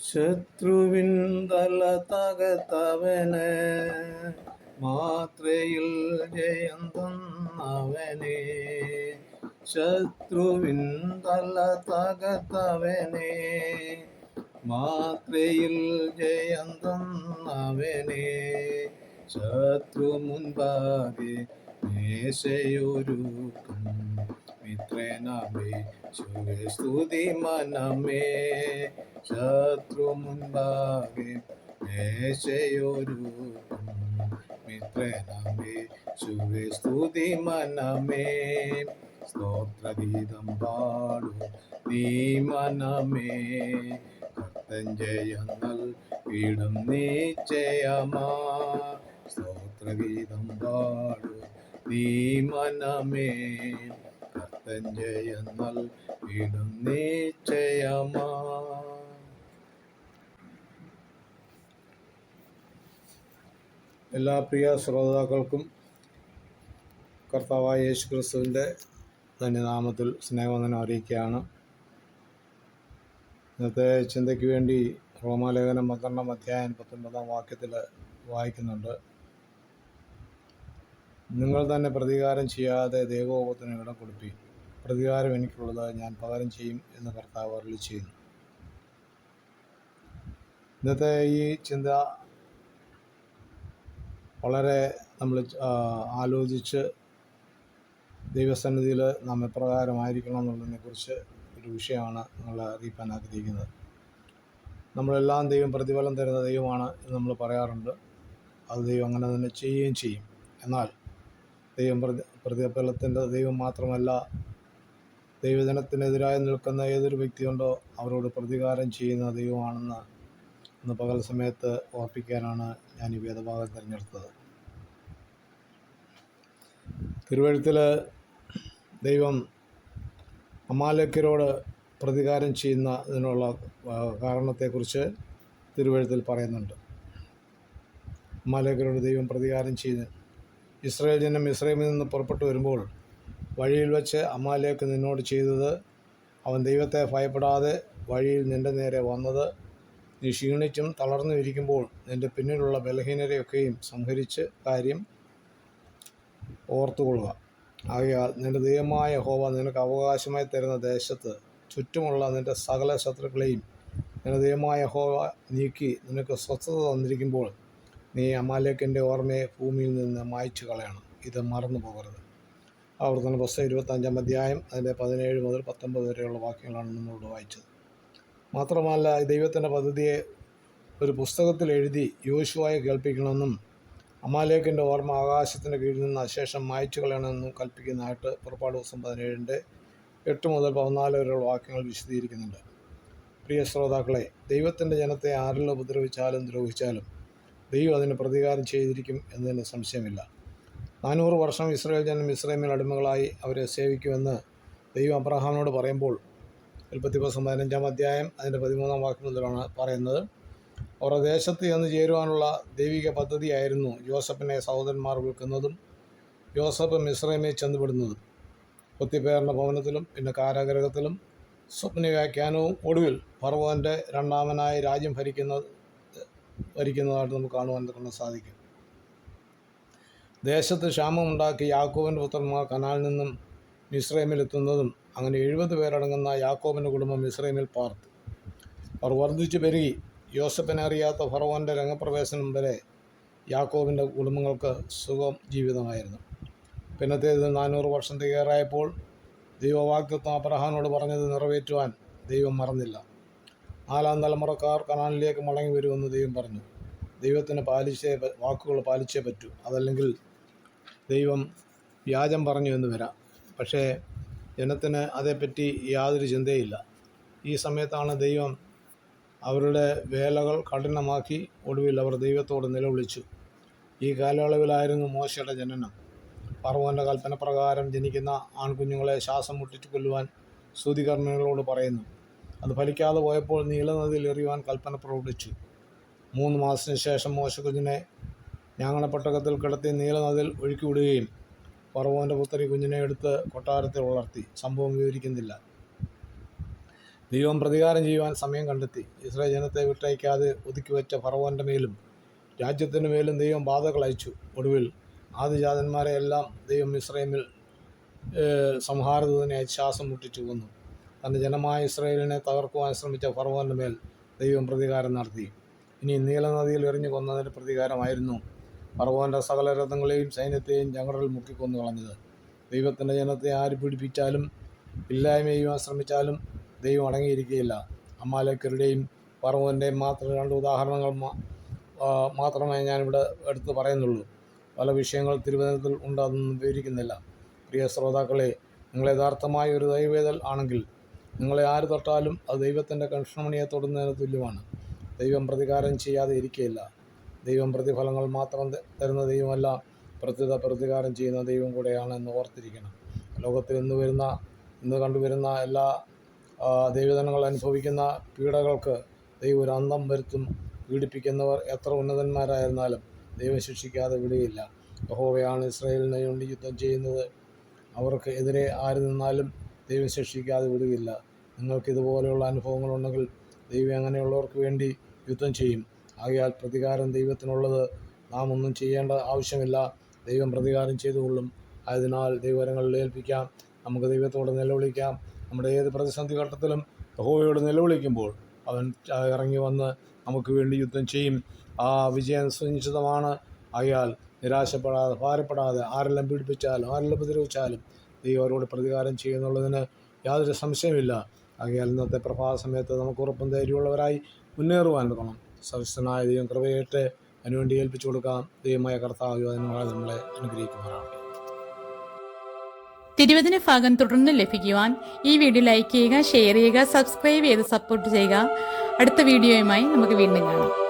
ശത്രുവിൻ തല തകർത്തവന് മാത്രയിൽ ജയം തന്നവനെ ശത്രുവിൻ തല തകർത്തവനെ മാത്രയിൽ ജയം തന്നവനെ ശത്രു മുൻപാകെ മേശയൊരുക്കും. ശുഭ സ്തുതി മനമേ. ശത്രു മുൻപാകെ മേശയൊരുക്കും മിത്രനമേ ശുഭ സ്തുതി മനമേ. സ്തോത്രഗീതം പാടു നീ മനമേ. കർത്തഞ്ജയങ്ങൾ വീടും നിശ്ചയമാ സ്തോത്രഗീതം പാടു നീ മനമേ. നിശ്ചയമാ. എല്ലാ പ്രിയ ശ്രോതാക്കൾക്കും കർത്താവായ യേശു ക്രിസ്തുവിന്റെ ധന്യനാമത്തിൽ സ്നേഹവന്ദനം അറിയിക്കുകയാണ്. ഇന്നത്തെ ചിന്തയ്ക്ക് വേണ്ടി റോമാലേഖനം പന്ത്രണ്ടാം അധ്യായം പത്തൊൻപതാം വാക്യത്തിൽ വായിക്കുന്നുണ്ട്. നിങ്ങൾ തന്നെ പ്രതികാരം ചെയ്യാതെ ദൈവകോപത്തിന് ഇടം കൊടുപ്പി പ്രതികാരം എനിക്കുള്ളത് ഞാൻ പകരം ചെയ്യും എന്ന് കർത്താവ് അറിയി ചെയ്യുന്നു. ഇന്നത്തെ ഈ ചിന്ത വളരെ നമ്മൾ ആലോചിച്ച് ദൈവസന്നിധിയിൽ നാം എപ്രകാരമായിരിക്കണം എന്നുള്ളതിനെക്കുറിച്ച് ഒരു വിഷയമാണ് നമ്മൾ അറിയിക്കാൻ ആഗ്രഹിക്കുന്നത്. നമ്മളെല്ലാം ദൈവം പ്രതിഫലം തരുന്ന ദൈവമാണ് എന്ന് നമ്മൾ പറയാറുണ്ട്. അത് ദൈവം അങ്ങനെ തന്നെ ചെയ്യുകയും ചെയ്യും. എന്നാൽ ദൈവം പ്രതി പ്രതിഫലത്തിന്റെ ദൈവം മാത്രമല്ല ദൈവജനത്തിനെതിരായി നിൽക്കുന്ന ഏതൊരു വ്യക്തിയുണ്ടോ അവരോട് പ്രതികാരം ചെയ്യുന്ന ദൈവമാണെന്ന് ഇന്ന് പകൽ സമയത്ത് ഓർപ്പിക്കാനാണ് ഞാൻ ഈ വേദഭാഗം തിരഞ്ഞെടുത്തത്. തിരുവഴുത്തിൽ ദൈവം അമാലക്കരോട് പ്രതികാരം ചെയ്യുന്ന ഇതിനുള്ള കാരണത്തെക്കുറിച്ച് തിരുവഴുത്തിൽ പറയുന്നുണ്ട്. അമാലക്കരോട് ദൈവം പ്രതികാരം ചെയ്ത് ഇസ്രായേൽ ജനം ഇസ്രയേലിൽ നിന്ന് പുറപ്പെട്ടു വരുമ്പോൾ വഴിയിൽ വെച്ച് അമാലേക്ക് നിന്നോട് ചെയ്തത് അവൻ ദൈവത്തെ ഭയപ്പെടാതെ വഴിയിൽ നിന്റെ നേരെ വന്നത്. നീ ക്ഷീണിച്ചും തളർന്നു ഇരിക്കുമ്പോൾ നിന്റെ പിന്നിലുള്ള ബലഹീനരെയൊക്കെയും സംഹരിച്ച് കാര്യം ഓർത്തുകൊള്ളുക. ആകയാൽ നിന്റെ ദൈവമായ ഹോവ നിനക്ക് അവകാശമായി തരുന്ന ദേശത്ത് ചുറ്റുമുള്ള നിന്റെ സകല ശത്രുക്കളെയും നിന്റെ ദൈവമായ ഹോവ നീക്കി നിനക്ക് സ്വസ്ഥത തന്നിരിക്കുമ്പോൾ നീ അമാലേക്കിന്റെ ഓർമ്മയെ ഭൂമിയിൽ നിന്ന് മായ്ച്ചു കളയണം ഇത് മറന്നു പോകരുത് ആവർത്തന പുസ്തകം ഇരുപത്തഞ്ചാം അധ്യായം അതിന്റെ പതിനേഴ് മുതൽ പത്തൊമ്പത് വരെയുള്ള വാക്യങ്ങളാണ് നമ്മളോട് വായിച്ചത്. മാത്രമല്ല ദൈവത്തിന്റെ പദ്ധതിയെ ഒരു പുസ്തകത്തിൽ എഴുതി യോശുവായി കേൾപ്പിക്കണമെന്നും അമാലേക്കിന്റെ ഓർമ്മ ആകാശത്തിന്റെ കീഴിൽ നിന്ന് അശേഷം മായ്ച്ചു കളയണമെന്നും കൽപ്പിക്കുന്നതായിട്ട് പുറപ്പാട് ദിവസം പതിനേഴിന്റെ എട്ട് മുതൽ പതിനാല് വരെയുള്ള വാക്യങ്ങൾ വിശദീകരിക്കുന്നുണ്ട്. പ്രിയ ശ്രോതാക്കളെ ദൈവത്തിന്റെ ജനത്തെ ആരെല്ലാം ഉപദ്രവിച്ചാലും ദ്രോഹിച്ചാലും ദൈവം അതിന് പ്രതികാരം ചെയ്തിരിക്കും എന്നതിന് സംശയമില്ല. നാനൂറ് വർഷം ഇസ്രായേൽ ജനം ഇസ്രൈമിൽ അടിമകളായി അവരെ സേവിക്കുമെന്ന് ദൈവം അബ്രഹാമിനോട് പറയുമ്പോൾ ഉൽപ്പത്തി ദിവസം പതിനഞ്ചാം അധ്യായം അതിന്റെ പതിമൂന്നാം വാക്യം മുതലാണ് പറയുന്നത്. അവരുടെ ദേശത്ത് ചെന്ന് ചേരുവാനുള്ള ദൈവിക പദ്ധതിയായിരുന്നു ജോസഫിനെ സഹോദരന്മാർ വിൽക്കുന്നതും ജോസഫ് മിശ്രമെ ചെന്നുപെടുന്നതും കൊത്തിപ്പേറിന്റെ ഭവനത്തിലും പിന്നെ കാരാഗ്രഹത്തിലും സ്വപ്ന വ്യാഖ്യാനവും ഒടുവിൽ ഫറവോന്റെ രണ്ടാമനായി രാജ്യം ഭരിക്കുന്ന ഭരിക്കുന്നതായിട്ട് നമുക്ക് കാണുവാൻ സാധിക്കും. ദേശത്ത് ക്ഷാമമുണ്ടാക്കി യാക്കോബിന്റെ പുത്രന്മാർ കനാലിൽ നിന്നും മിശ്രൈമിലെത്തുന്നതും അങ്ങനെ എഴുപത് പേരടങ്ങുന്ന യാക്കോബിന്റെ കുടുംബം മിശ്രൈമിൽ പാർത്തു. അവർ വർദ്ധിച്ചു പെരുകി. യോസഫിനെ അറിയാത്ത ഫറവോന്റെ രംഗപ്രവേശനം വരെ യാക്കോബിന്റെ കുടുംബങ്ങൾക്ക് സുഖം ജീവിതമായിരുന്നു. പിന്നത്തേത് നാനൂറ് വർഷം തയ്യാറായപ്പോൾ ദൈവവാക്തത്വം അബ്രഹാനോട് പറഞ്ഞത് നിറവേറ്റുവാൻ ദൈവം മറന്നില്ല. നാലാം തലമുറക്കാർ കനാലിലേക്ക് മടങ്ങി വരുമെന്ന് ദൈവം പറഞ്ഞു. ദൈവത്തിന് പാലിച്ചേ വാക്കുകൾ പാലിച്ചേ പറ്റൂ. അതല്ലെങ്കിൽ ദൈവം വ്യാജം പറഞ്ഞു എന്ന് വരാം. പക്ഷേ ജനത്തിന് അതേപ്പറ്റി യാതൊരു ചിന്തയില്ല. ഈ സമയത്താണ് ദൈവം അവരുടെ വേലകൾ കഠിനമാക്കി ഒടുവിൽ അവർ ദൈവത്തോട് നിലവിളിച്ചു. ഈ കാലയളവിലായിരുന്നു മോശയുടെ ജനനം. പർവന്റെ കൽപ്പന പ്രകാരം ജനിക്കുന്ന ആൺകുഞ്ഞുങ്ങളെ ശ്വാസം മുട്ടിച്ചു കൊല്ലുവാൻ സ്തുതികർമ്മികളോട് പറയുന്നു. അത് ഫലിക്കാതെ പോയപ്പോൾ നീലനദിയിൽ എറിയുവാൻ കൽപ്പന പ്രവർത്തിച്ചു മൂന്ന് മാസത്തിന് ശേഷം മോശക്കുഞ്ഞിനെ ഞാങ്ങണപ്പെട്ടകത്തിൽ കിടത്തി നീലനദിൽ ഒഴുക്കി വിടുകയും ഫറവോന്റെ പുത്രി കുഞ്ഞിനെ എടുത്ത് കൊട്ടാരത്തിൽ വളർത്തി. സംഭവം വിവരിക്കുന്നില്ല. ദൈവം പ്രതികാരം ചെയ്യുവാൻ സമയം കണ്ടെത്തി. ഇസ്രായേൽ ജനത്തെ വിട്ടയക്കാതെ ഒതുക്കിവെച്ച ഫറവോന്റെ മേലും രാജ്യത്തിന് മേലും ദൈവം ബാധകൾ അയച്ചു. ഒടുവിൽ ആദിജാതന്മാരെ എല്ലാം ദൈവം ഇസ്രയേമിൽ സംഹാരദൂതനെ ശ്വാസം മുട്ടിച്ചു കൊന്നു. തന്റെ ജനമായ ഇസ്രായേലിനെ തകർക്കുവാൻ ശ്രമിച്ച ഫറവോന്റെ മേൽ ദൈവം പ്രതികാരം നടത്തി. ഇനി നീലനദിയിൽ എറിഞ്ഞു കൊന്നതിന്റെ പ്രതികാരമായിരുന്നു ഫറവോന്റെ സകല രഥങ്ങളെയും സൈന്യത്തെയും ഞങ്ങളിൽ മുക്കിക്കൊന്നു കളഞ്ഞത്. ദൈവത്തിന്റെ ജനത്തെ ആര് പീഡിപ്പിച്ചാലും ഇല്ലായ്മ ചെയ്യുവാൻ ശ്രമിച്ചാലും ദൈവം അടങ്ങിയിരിക്കുകയില്ല. അമ്മാലേക്കരുടെയും ഫറവോന്റെയും മാത്രം രണ്ട് ഉദാഹരണങ്ങൾ മാത്രമേ ഞാനിവിടെ എടുത്തു പറയുന്നുള്ളൂ. പല വിഷയങ്ങൾ തിരുവനന്തപുരത്തിൽ ഉണ്ട് അതൊന്നും വിവരിക്കുന്നില്ല. പ്രിയ ശ്രോതാക്കളെ നിങ്ങൾ യഥാർത്ഥമായ ഒരു ദൈവവേദൽ ആണെങ്കിൽ നിങ്ങളെ ആര് തൊട്ടാലും അത് ദൈവത്തിന്റെ കൺഷണമണിയെ തൊടുന്നതിന് തുല്യമാണ്. ദൈവം പ്രതികാരം ചെയ്യാതെ ഇരിക്കുകയില്ല. ദൈവം പ്രതിഫലങ്ങൾ മാത്രം തരുന്ന ദൈവമല്ല പ്രത്യുത പ്രതികാരം ചെയ്യുന്ന ദൈവം കൂടെയാണ് എന്ന് ഓർത്തിരിക്കണം. ലോകത്തിൽ ഇന്ന് വരുന്ന ഇന്ന് കണ്ടുവരുന്ന എല്ലാ ദൈവജനങ്ങൾ അനുഭവിക്കുന്ന പീഡകൾക്ക് ദൈവം ഒരു അന്തം വരുത്തും പീഡിപ്പിക്കുന്നവർ എത്ര ഉന്നതന്മാരായിരുന്നാലും ദൈവം ശിക്ഷിക്കാതെ വിടുകയില്ല. യഹോവയാണ് ഇസ്രായേലിനെ വേണ്ടി യുദ്ധം ചെയ്യുന്നത്. അവർക്ക് എതിരെ ആര് നിന്നാലും ദൈവം ശിക്ഷിക്കാതെ വിടുകയില്ല. നിങ്ങൾക്ക് ഇതുപോലെയുള്ള അനുഭവങ്ങളുണ്ടെങ്കിൽ ദൈവം അങ്ങനെയുള്ളവർക്ക് വേണ്ടി യുദ്ധം ചെയ്യും. ആകയാൽ പ്രതികാരം ദൈവത്തിനുള്ളത് നാം ഒന്നും ചെയ്യേണ്ട ആവശ്യമില്ല. ദൈവം പ്രതികാരം ചെയ്തുകൊള്ളും. ആയതിനാൽ ദൈവകരങ്ങളിൽ ഏൽപ്പിക്കാം. നമുക്ക് ദൈവത്തോട് നിലവിളിക്കാം. നമ്മുടെ ഏത് പ്രതിസന്ധി ഘട്ടത്തിലും യഹോവയോട് നിലവിളിക്കുമ്പോൾ അവൻ ഇറങ്ങി വന്ന് നമുക്ക് വേണ്ടി യുദ്ധം ചെയ്യും. ആ വിജയം സുനിശ്ചിതമാണ്. ആയാൽ നിരാശപ്പെടാതെ ഭാരപ്പെടാതെ ആരെല്ലാം പീഡിപ്പിച്ചാലും ആരെല്ലാം ഉപദ്രവിച്ചാലും ദൈവം അവരോട് പ്രതികാരം ചെയ്യുന്നുള്ളതിന് യാതൊരു സംശയമില്ല ആകയാൽ ഇന്നത്തെ പ്രഭാത സമയത്ത് നമുക്ക് ഉറപ്പും ധൈര്യമുള്ളവരായി മുന്നേറുവാൻ തുടങ്ങണം സർവസ്വനായ ദൈവം കൃപയേറ്റ് അതിനുവേണ്ടി ഏൽപ്പിച്ചു കൊടുക്കാം. ദൈവമായ കർത്താവ് അതിനുള്ള നമ്മളെ അനുഗ്രഹിക്കുമാറാവട്ടെ തിരുവചന ഭാഗം തുടർന്ന് ലഭിക്കുവാൻ ഈ വീഡിയോ ലൈക്ക് ചെയ്യുക ഷെയർ ചെയ്യുക സബ്സ്ക്രൈബ് ചെയ്ത് സപ്പോർട്ട് ചെയ്യുക. അടുത്ത വീഡിയോയുമായി നമുക്ക് വീണ്ടും കാണാം.